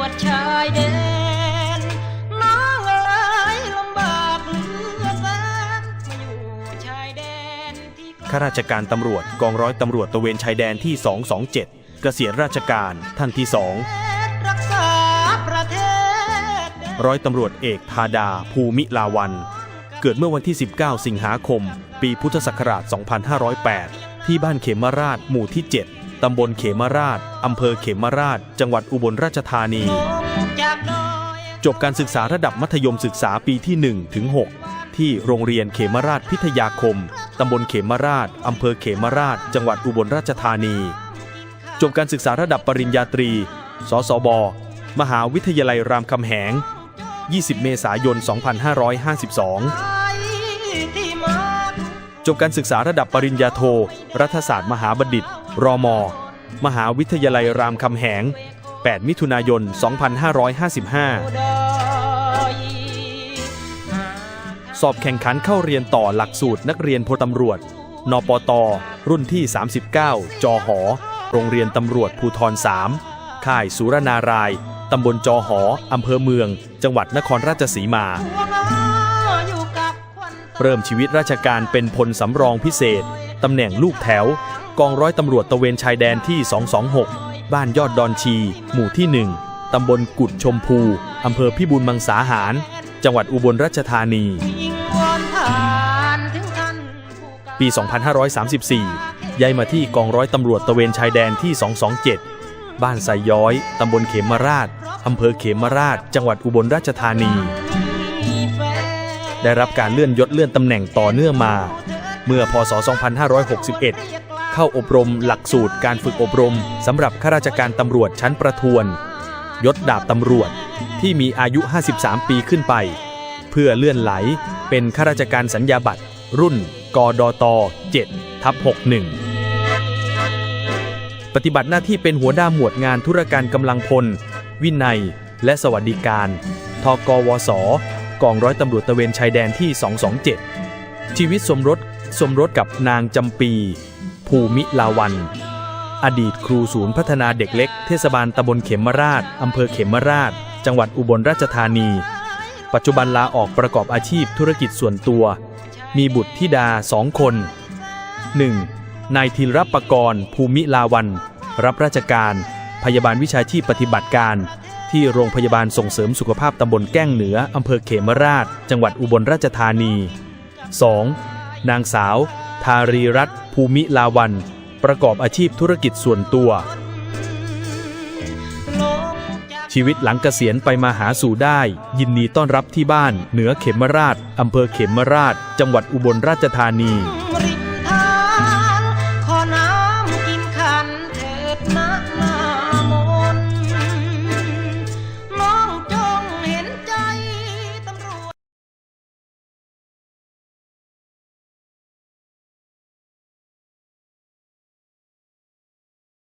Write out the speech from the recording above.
วจชายแดน น้องเอ๋ยลำบากเหลือแสนมาอยู่ชายแดนข้าราชการตำรวจกองร้อยตำรวจตระเวนชายแดนที่ 227กเกษียณราชการท่านที่สองร,ร,ร้อยตำรวจเอกธาดาภูมิลาวัน เกิดเมื่อวันที่ 19 สิงหาคม ปีพุทธศักราช 2508 ที่บ้านเขมราชหมู่ที่ 7 ตำบลเขมราช อำเภอเขมราช จังหวัดอุบลราชธานี จบการศึกษาระดับมัธยมศึกษาปีที่1ถึง6ที่โรงเรียนเขมราชพิทยาคม ตำบลเขมราช อำเภอเขมราช จังหวัดอุบลราชธานี จบการศึกษาระดับปริญญาตรี สสบ มหาวิทยาลัยรามคำแหง 20 เมษายน 2552จบการศึกษาระดับปริญญาโท รัฐศาสตร์มหาบัณฑิต รอมมหาวิทยาลัยรามคำแหง 8 มิถุนายน 2555ดอยสอบแข่งขันเข้าเรียนต่อหลักสูตรนักเรียนพลตำรวจ นปต รุ่นที่ 39 จอหอ โรงเรียนตำรวจภูทร 3 ค่ายสุรนาราย ตำบลจอหอ อำเภอเมือง จังหวัดนครราชสีมาเริ่มชีวิตราชการเป็นพลสำรองพิเศษ ตำแหน่งลูกแถว กองร้อยตำรวจตะเวนชายแดนที่ 226 บ้านยอดดอนชี หมู่ที่ 1 ตำบลกุดชมพู อำเภอพิบูลมังสาหาร จังหวัดอุบลราชธานี ปี 2534 ย้ายมาที่กองร้อยตำรวจตะเวนชายแดนที่ 227 บ้านไซย้อย ตำบลเขมราช อำเภอเขมราช จังหวัดอุบลราชธานี ได้รับการเลื่อนยศเลื่อนตำแหน่งต่อเนื่องมา เมื่อพศ 2561 เข้าอบรม หลักสูตรการฝึกอบรมสำหรับข้าราชการตำรวจชั้นประทวน ยศดาบตำรวจที่มีอายุ 53 ปีขึ้นไป เพื่อเลื่อนไหลเป็นข้าราชการสัญญาบัตร รุ่น กดต 7ทับ61 ปฏิบัติหน้าที่เป็นหัวหน้าหมวดงานธุรการกำลังพล วินัย และสวัสดิการ ทกวส กองร้อยตำรวจตระเวนชายแดนที่ 227 ชีวิตสมรสสมรสกับนางจำปี ภูมิลาวัน อดีตครูศูนย์พัฒนาเด็กเล็ก เทศบาลตำบลเขมราชอำเภอเขมราช จังหวัดอุบลราชธานี ปัจจุบันลาออกประกอบอาชีพธุรกิจส่วนตัว มีบุตรธิดาสองคน 1. นายธีรปกรณ์ภูมิลาวัน รับราชการ พยาบาลวิชาชีพปฏิบัติการ ที่โรงพยาบาลส่งเสริมสุขภาพตำบลแก้งเหนืออำเภอเขมราช จังหวัดอุบลราชธานี 2. นางสาว ทารีรัตภูมิลาวัน ประกอบอาชีพธุรกิจส่วนตัว ชีวิตหลังเกษียณไปมาหาสู่ได้ ยินดีต้อนรับที่บ้าน เหนือเขมราชอำเภอเขมราช จังหวัดอุบลราชธานี